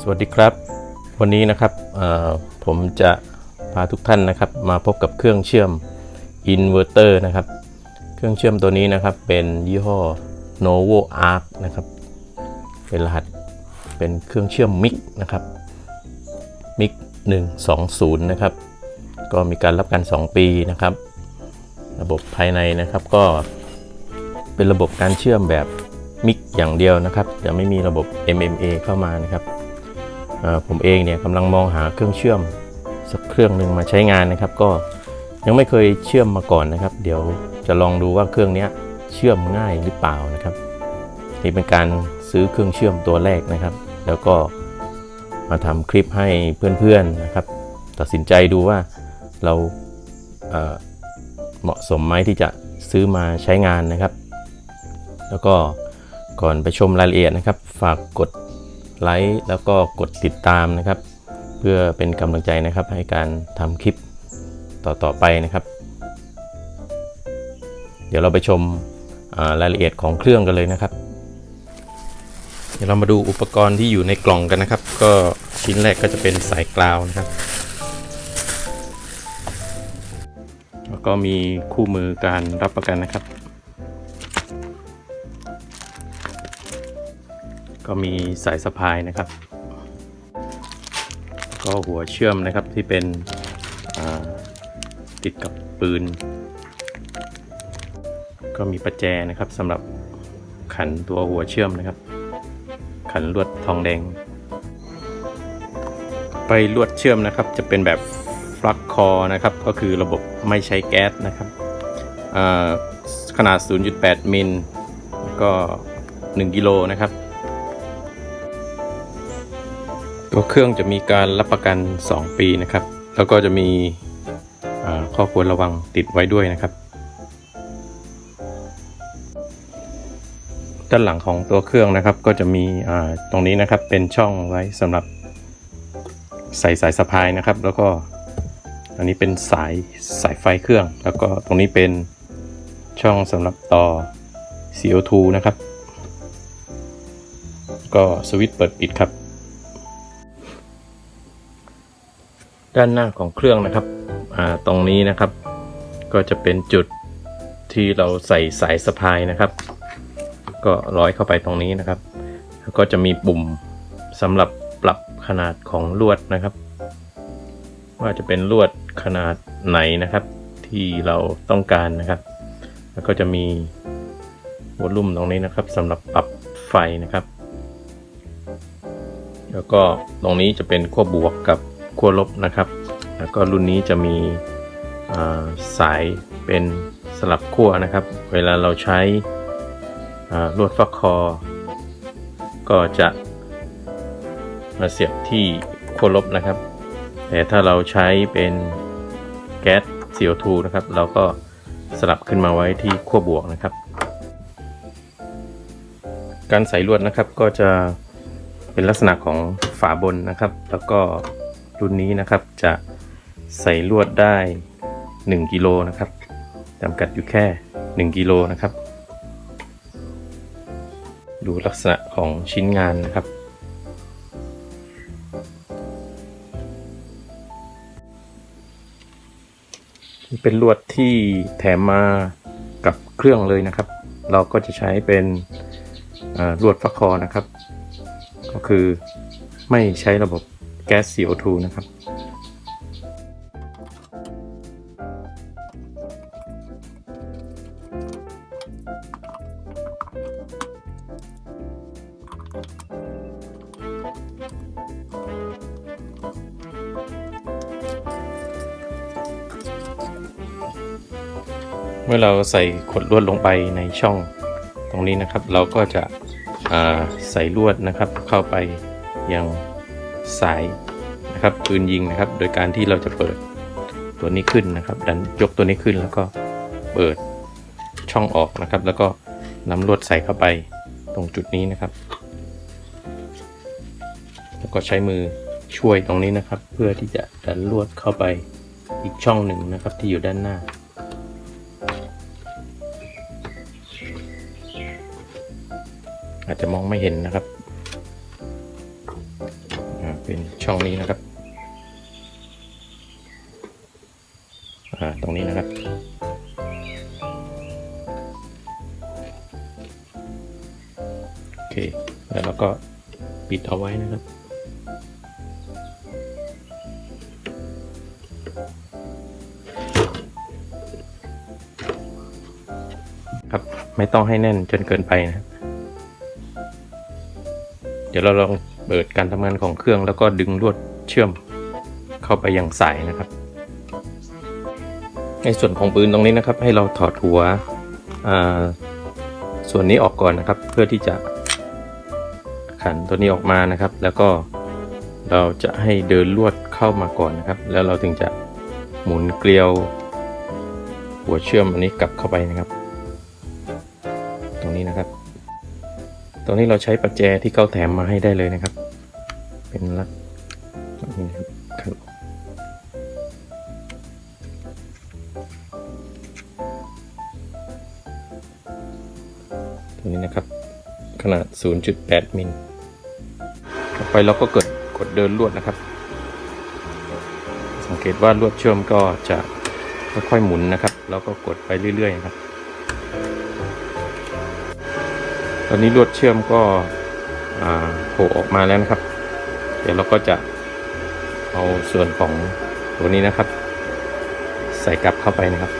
สวัสดีครับ วันนี้นะครับผมจะพาทุกท่านนะครับ มาพบกับเครื่องเชื่อมอินเวอร์เตอร์นะครับ เครื่องเชื่อมตัวนี้นะครับเป็นยี่ห้อ Novo Arc นะครับ เป็นรหัสเป็นเครื่องเชื่อมมิกนะครับมิก120 นะครับ ก็มีการรับกัน 2 ปีนะครับ ระบบภายในนะครับก็เป็นระบบการเชื่อมแบบ มิกอย่างเดียวนะครับ จะไม่มีระบบ MMA เข้ามานะครับผมเองเนี่ยกำลังมองหาเครื่องเชื่อมสักเครื่องหนึ่งมาใช้งานนะครับ ก็ยังไม่เคยเชื่อมมาก่อนนะครับ เดี๋ยวจะลองดูว่าเครื่องนี้เชื่อมง่ายหรือเปล่านะครับนี่เป็นการซื้อเครื่องเชื่อมตัวแรกนะครับ แล้วก็มาทำคลิปให้เพื่อนๆนะครับ ตัดสินใจดูว่าเราเเหมาะสมไหมที่จะซื้อมาใช้งานนะครับ แล้วก็ ก่อนไปชมรายละเอียดนะครับ ฝากกดไลค์แล้วก็กดติดตามนะครับ เพื่อเป็นกำลังใจนะครับให้การทำคลิปต่อๆไปนะครับ เดี๋ยวเราไปชมรายละเอียดของเครื่องกันเลยนะครับ เดี๋ยวเรามาดูอุปกรณ์ที่อยู่ในกล่องกันนะครับ ก็ชิ้นแรกก็จะเป็นสายกราวนะครับ แล้วก็มีคู่มือการรับประกันนะครับ ก็มีสายสะพายนะครับ ก็หัวเชื่อมนะครับที่เป็นติดกับปืน ก็มีประแจนะครับสำหรับขันตัวหัวเชื่อมนะครับ ขันลวดทองแดง ไปลวดเชื่อมนะครับ จะเป็นแบบฟลักคอนะครับ ก็คือระบบไม่ใช้แก๊สนะครับอ่าขนาด 0.8 มิล ก็ 1 กิโลนะครับ ตัวเครื่องจะมีการรับประกัน 2 ปีนะครับ แล้วก็จะมีข้อควรระวังติดไว้ด้วยนะครับ ด้านหลังของตัวเครื่องนะครับก็จะมีตรงนี้นะครับเป็นช่องไว้สำหรับใส่สายสะพายนะครับ แล้วก็อันนี้เป็นสายสายไฟเครื่อง แล้วก็ตรงนี้เป็นช่องสำหรับต่อ CO2 นะครับ ก็สวิตช์เปิดปิดครับ ด้านหน้าของเครื่องนะครับอ่าตรงนี้นะครับ ก็จะเป็นจุดที่เราใส่สายสะพายนะครับ ก็ร้อยเข้าไปตรงนี้นะครับ แล้วก็จะมีปุ่มสำหรับปรับขนาดของลวดนะครับ ว่าจะเป็นลวดขนาดไหนนะครับ ที่เราต้องการนะครับ แล้วก็จะมีวอลลุ่มตรงนี้นะครับสำหรับปรับไฟนะครับ แล้วก็ตรงนี้จะเป็นขั้วบวกกับ ขั้วลบนะครับ แล้วก็รุ่นนี้จะมีสายเป็นสลับขั้วนะครับ เวลาเราใช้ลวดฟักคอ ก็จะมาเสียบที่ขั้วลบนะครับ แต่ถ้าเราใช้เป็นแก๊ส CO2 นะครับ เราก็สลับขึ้นมาไว้ที่ขั้วบวกนะครับ การใส่ลวดนะครับก็จะเป็นลักษณะของฝาบนนะครับ แล้วก็ รุ่นนี้นะครับจะใส่ลวดได้ 1กิโลนะครับจำกัดอยู่แค่ 1กิโลนะครับ ดูลักษณะของชิ้นงานนะครับ เป็นลวดที่แถมมากับเครื่องเลยนะครับ เราก็จะใช้เป็นลวดฟักคอนะครับ ก็คือไม่ใช้ระบบ ก๊ส CO2 นะครับ เมื่อเราใส่ขดลวดลงไปในช่องตรงนี้นะครับ เราก็จะใส่ลวดนะครับเข้าไปยัง สายนะครับปืนยิงนะครับ โดยการที่เราจะเปิดตัวนี้ขึ้นนะครับ ดันยกตัวนี้ขึ้นแล้วก็เปิดช่องออกนะครับ แล้วก็นำลวดใส่เข้าไปตรงจุดนี้นะครับ แล้วก็ใช้มือช่วยตรงนี้นะครับ เพื่อที่จะดันลวดเข้าไปอีกช่องหนึ่งนะครับที่อยู่ด้านหน้าอาจจะมองไม่เห็นนะครับ ช่องนี้นะครับอ่าตรงนี้นะครับ โอเค แล้วเราก็ปิดเอาไว้นะครับ ครับ ไม่ต้องให้แน่นจนเกินไปนะ เดี๋ยวเราลอง เปิดการทำงานของเครื่องแล้วก็ดึงลวดเชื่อมเข้าไปยังสายนะครับ ในส่วนของปืนตรงนี้นะครับ ให้เราถอดหัวส่วนนี้ออกก่อนนะครับ เพื่อที่จะขันตัวนี้ออกมานะครับ แล้วก็เราจะให้เดินลวดเข้ามาก่อนนะครับ แล้วเราถึงจะหมุนเกลียว หัวเชื่อมอันนี้กลับเข้าไปนะครับ ตรงนี้นะครับ ตรงนี้เราใช้ประแจที่เขาแถมมาให้ได้เลยนะครับ เป็นลักนี่นะครับครับตัวนี้นะครับ ขนาด 0.8 มิลต่อไปเราก็กดกดเดินลวดนะครับ สังเกตว่าลวดเชื่อมก็จะค่อยๆหมุนนะครับ แล้วก็กดไปเรื่อยๆนะครับ ตอนนี้ลวดเชื่อมก็โผล่ออกมาแล้วนะครับ เดี๋ยวเราก็จะเอาส่วนของตัวนี้นะครับ ใส่กลับเข้าไปนะครับ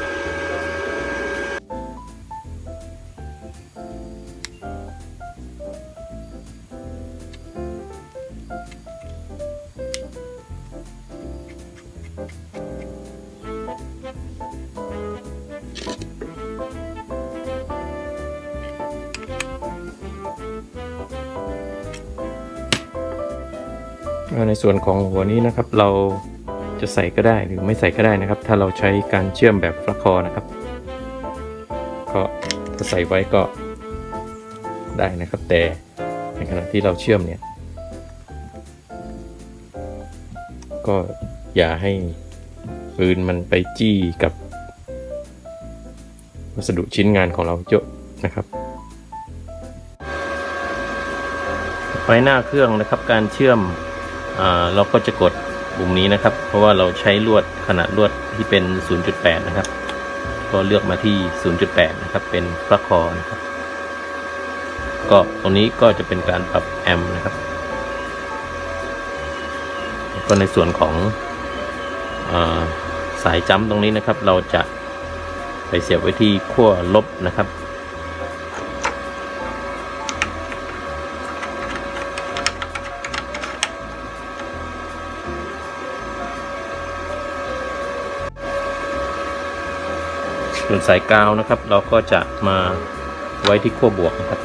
ในส่วนของหัวนี้นะครับ เราจะใส่ก็ได้หรือไม่ใส่ก็ได้นะครับ ถ้าเราใช้การเชื่อมแบบฟลักคอนะครับ ก็ถ้าใส่ไว้ก็ได้นะครับ แต่ในขณะที่เราเชื่อมเนี่ย ก็อย่าให้ปืนมันไปจี้กับวัสดุชิ้นงานของเราเยอะนะครับไฟหน้าเครื่องนะครับการเชื่อม เราก็จะกดปุ่มนี้นะครับ เพราะว่าเราใช้ลวดขนาดลวดที่เป็น 0.8 นะครับ ก็เลือกมาที่ 0.8 นะครับ เป็นฟลักคอนะครับ ก็ตรงนี้ก็จะเป็นการปรับแอมป์นะครับก็ในส่วนของอสายจัมป์ตรงนี้นะครับ เราจะไปเสียบไว้ที่ขั้วลบนะครับ ส่วนสายกาวนะครับ เราก็จะมาไว้ที่ขั้วบวกนะครับ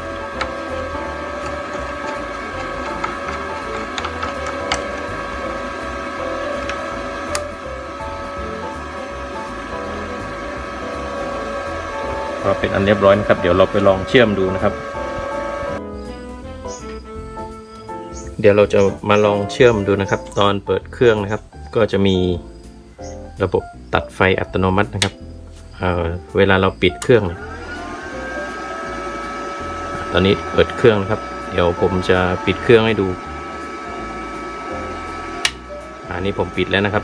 ก็เป็นอันเรียบร้อยนะครับ เดี๋ยวเราไปลองเชื่อมดูนะครับ เดี๋ยวเราจะมาลองเชื่อมดูนะครับ ตอนเปิดเครื่องนะครับ ก็จะมีระบบตัดไฟอัตโนมัตินะครับ เเวลาเราปิดเครื่อง ตอนนี้เปิดเครื่องนะครับ เดี๋ยวผมจะปิดเครื่องให้ดู อันนี้ผมปิดแล้วนะครับ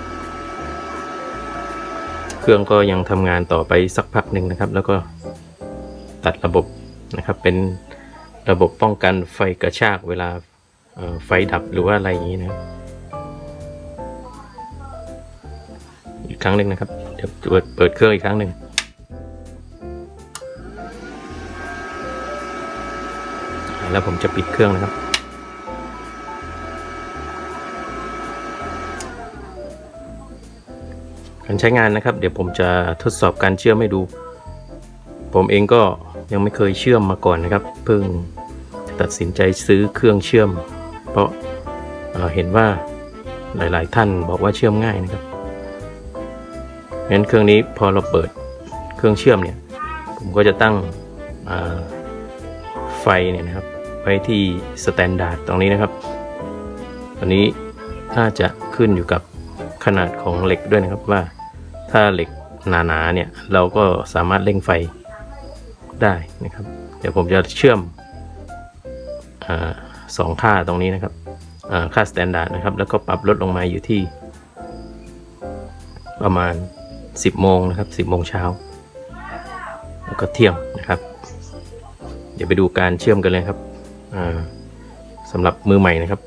เครื่องก็ยังทำงานต่อไปสักพักหนึ่งนะครับ แล้วก็ตัดระบบนะครับ เป็นระบบป้องกันไฟกระชากเวลาไฟดับหรือว่าอะไรอย่างนี้นะอีกครั้งหนึ่งนะครับ เดี๋ยวเปิดเปิดเครื่องอีกครั้งหนึ่ง แล้วผมจะปิดเครื่องนะครับ การใช้งานนะครับ เดี๋ยวผมจะทดสอบการเชื่อมให้ดู ผมเองก็ยังไม่เคยเชื่อมมาก่อนนะครับ เพิ่งตัดสินใจซื้อเครื่องเชื่อม เพราะเอ่อเห็นว่าหลายๆ ท่านบอกว่าเชื่อมง่ายนะครับงั้นเครื่องนี้พอเราเปิดเครื่องเชื่อมเนี่ย ผมก็จะตั้งไฟเนี่ยนะครับ ไว้ที่สแตนดาร์ดตรงนี้นะครับอันนี้น่าจะขึ้นอยู่กับขนาดของเหล็กด้วยนะครับว่าถ้าเหล็กหนาๆเนี่ยเราก็สามารถเร่งไฟได้นะครับ เดี๋ยวผมจะเชื่อมอสองค่าตรงนี้นะครับอ่าค่าสแตนดาร์ดนะครับ แล้วก็ปรับลดลงมาอยู่ที่ ประมาณ 10 โมงนะครับ 10 โมงเช้า แล้วก็เที่ยงนะครับ เดี๋ยวไปดูการเชื่อมกันเลยครับ สำหรับมือใหม่นะครับ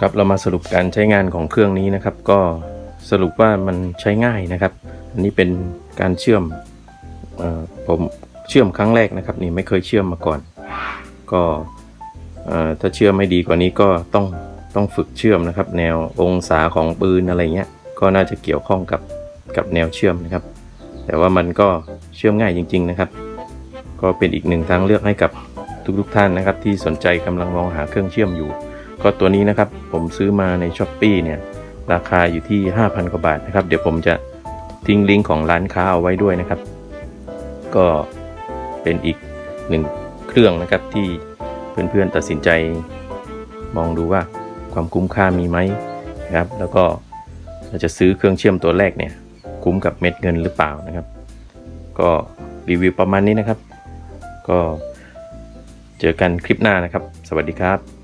ครับเรามาสรุปการใช้งานของเครื่องนี้นะครับ ก็สรุปว่ามันใช้ง่ายนะครับ อันนี้เป็นการเชื่อมออผมเชื่อมครั้งแรกนะครับนี่ไม่เคยเชื่อมมาก่อน ก็ถ้าเชื่อมไม่ดีกว่านี้ก็ต้องต้องฝึกเชื่อมนะครับ แนวองศาของปืนอะไรเงี้ยก็น่าจะเกี่ยวข้องกับกับแนวเชื่อมนะครับ แต่ว่ามันก็เชื่อมง่ายจริง ๆนะครับ ก็เป็นอีกหนึ่งทางเลือกให้กับทุกๆท่านนะครับ ที่สนใจกำลังมองหาเครื่องเชื่อมอยู่ ก็ตัวนี้นะครับผมซื้อมาใน s h อ p e e เนี่ยราคาอยู่ที่ 5,000 กว่าบาทนะครับ เดี๋ยวผมจะทิ้งลิงก์ของร้านค้าเอาไว้ด้วยนะครับ ก็เป็นอีกหนึ่งเครื่องนะครับที่เพื่อนๆตัดสินใจมองดูว่าความคุ้มค่ามีไหมนะครับ แล้วก็เราจะซื้อเครื่องเชื่อมตัวแรกเนี่ยคุ้มกับเม็ดเงินหรือเปล่านะครับ ก็รีวิวประมาณนี้นะครับ ก็เจอกันคลิปหน้านะครับ สวัสดีครับ